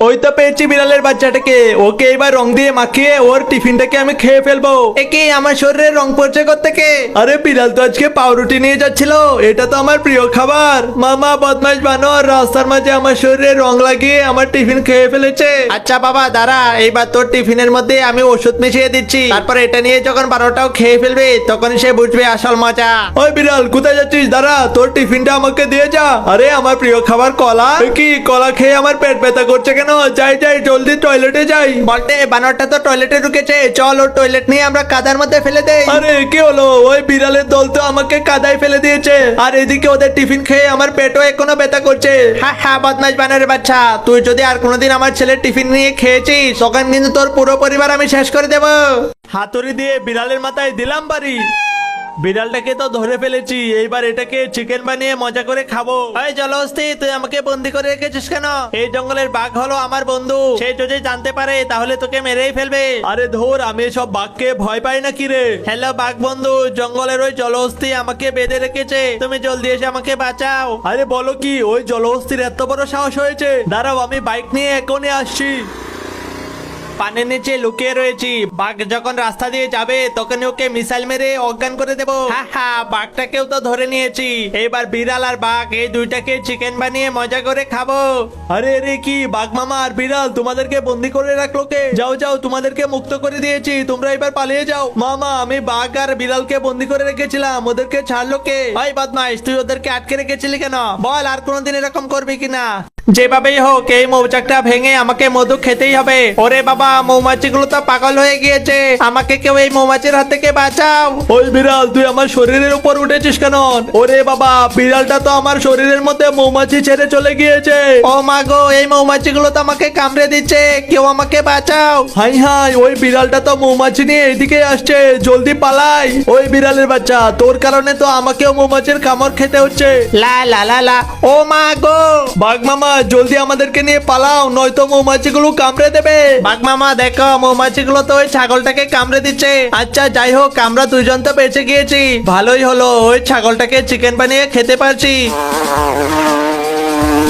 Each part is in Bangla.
ওই তো পেয়েছি বিড়ালের বাচ্চাটাকে। ওকে এবার রং দিয়ে মাখিয়ে ওর টিফিনটাকে আমি খেয়ে ফেলব। একে আমার শরীরে রং পড়ছে থেকে আরে বিড়াল তো আজকে পাউরুটি নিয়ে যাচ্ছিল এটা তো আমার প্রিয় খাবার। মামা বদমাস বানর রাস্তার মাঝে আমার শরীরে রং লাগিয়ে আমার টিফিন খেয়ে ফেলেছে। আচ্ছা বাবা দাঁড়া এইবার তোর টিফিনের মধ্যে আমি ওষুধ মিশিয়ে দিচ্ছি। তারপর এটা নিয়ে যখন বারোটাও খেয়ে ফেলবে তখন সে বুঝবে আসল মজা। ওই বিড়াল কোথায় যাচ্ছিস? দাঁড়া তোর টিফিনটা আমাকে দিয়ে যা। আরে আমার প্রিয় খাবার কলা। কি কলা খেয়ে আমার পেট ব্যথা করছে কেন? যাই যাই জলদি টয়লেটে যাই। বলতে বানরটা তো টয়লেটে ঢুকেছে চল ওর টয়লেট নিয়ে আমরা কাদার মধ্যে ফেলে দেই। আরে কি হলো? ওই বিড়ালের দল তো আমাকে কাদায় ফেলে দিয়েছে। আর এদিকে ওদের টিফিন খেয়ে আমার পেটও এখনও ব্যথা করছে। হ্যাঁ হ্যাঁ বদমাস বানরের বাচ্চা তুই যদি আর কোনোদিন আমার ছেলের টিফিন নিয়ে খেয়েছিস তখন কিন্তু তোর পুরো পরিবার আমি শেষ করে দেবো। হাতুড়ি দিয়ে বিড়ালের মাথায় দিলাম বাড়ি। বিড়ালটাকে তো ধরে ফেলেছি, এইবার এটাকে চিকেন বানিয়ে মজা করে খাব। এই জলহস্তি, তুই আমাকে বন্দি করে রেখেছিস কেন? এই জঙ্গলের বাঘ হলো আমার বন্ধু, সে যদি জানতে পারে, তাহলে তোকে মেরেই ফেলবে। আরে ধর, আমি সব বাঘকে ভয় পাই না কি রে? হ্যালো বাঘ বন্ধু, জঙ্গলের ওই জলহস্তি আমাকে বেঁধে রেখেছে, তুমি জলদি এসে আমাকে বাঁচাও। আরে বলো কি, ওই জলহস্তির এত বড় সাহস হয়েছে? দাঁড়াও, আমি বাইক নিয়ে এখনই আসছি। পানের নিচে লুকিয়ে রয়েছি। বাঘ যখন রাস্তা দিয়ে যাবে তখন ওকে মিসাইল মেরে অজ্ঞান করে দেব। হ্যাঁ বাঘটাকেও তো ধরে নিয়েছি। এবার বিড়াল আর বাঘ, এই দুইটাকে চিকেন বানিয়ে মজা করে খাব। আরে আরে কি, বাঘ মামা আর বিড়াল, তোমাদেরকে বন্দি করে রাখল কে? যাও যাও, তোমাদেরকে মুক্ত করে দিয়েছি। তোমরা এবার পালিয়ে যাও। মামা, আমি বাঘ আর বিড়ালকে বন্দি করে রেখেছিলাম। ওদেরকে ছাড়লো কে? ভাই বদমাইশ, তুই ওদেরকে আটকে রেখেছিলি কেন? বল, আর কোনোদিন এরকম করবি কিনা? যেভাবেই হোক এই মৌচাকটা ভেঙে আমাকে মধু খেতেই হবে। ওরে বাবা মৌমাছিগুলো তো পাগল হয়ে গিয়েছে। আমাকে কেউ এই মৌমাছির হাত থেকে বাঁচাও। ওই বিড়াল তুই আমার শরীরের উপর উঠেছিস কেন? ওরে বাবা বিড়ালটা তো আমার শরীরের মধ্যে মৌমাছি ছেড়ে চলে গিয়েছে। ও মা গো এই মৌমাছিগুলো তো আমাকে কামড়ে দিচ্ছে। কেউ আমাকে বাঁচাও। হাই হাই ওই বিড়ালটা তো মৌমাছি নিয়ে এদিকে আসছে। জলদি পালাই। ওই বিড়ালের বাচ্চা তোর কারণে তো আমাকেও মৌমাছির কামড় খেতে হচ্ছে। লা লা লা লা। ও মা গো। বাঘ মামা জলদি আমাদেরকে নিয়ে পালাও নয়তো মৌমাছিগুলো কামড়ে দেবে। বাঘ মামা দেখো মৌমাছিগুলো তো ওই ছাগলটাকে কামড়ে দিচ্ছে। আচ্ছা যাই হোক আমরা দুজন তো বেঁচে গিয়েছি। ভালোই হলো ওই ছাগলটাকে চিকেন বানিয়ে খেতে পারছি।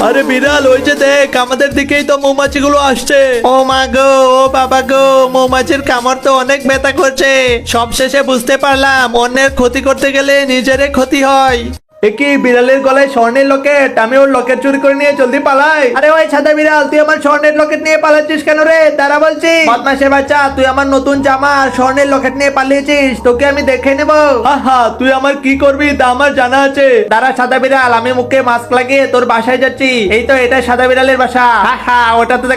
আরে বিড়াল ওই যে দেখ আমাদের দিকেই তো মৌমাছিগুলো আসছে। ও মা গো ও বাবা গো মৌমাছির কামড় তো অনেক ব্যথা করছে। সব শেষে বুঝতে পারলাম অন্যের ক্ষতি করতে গেলে নিজেরই ক্ষতি হয়। একই বিড়ালের গলায় স্বর্ণের লকেট আমি ওর লকেট চুরি করে নিয়ে জলদি পালাই। আরে ওই সাদা বিড়াল তুই আমার স্বর্ণের লকেট নিয়ে পালাচ্ছিস কেন রে? তারা বলছি। বদমাসের বাচ্চা তুই আমার নতুন জামা আর স্বর্ণের লকেট নিয়ে পালিয়েছিস তোকে আমি দেখে নেব। হা তুই আমার কি করবি তা আমার জানা আছে। দাঁড়া সাদা বিড়াল আমি মুখে মাস্ক লাগিয়ে তোর বাসায় যাচ্ছি। এই তো এটা সাদা বিড়ালের বাসা। হা হা ওটা তো দেখ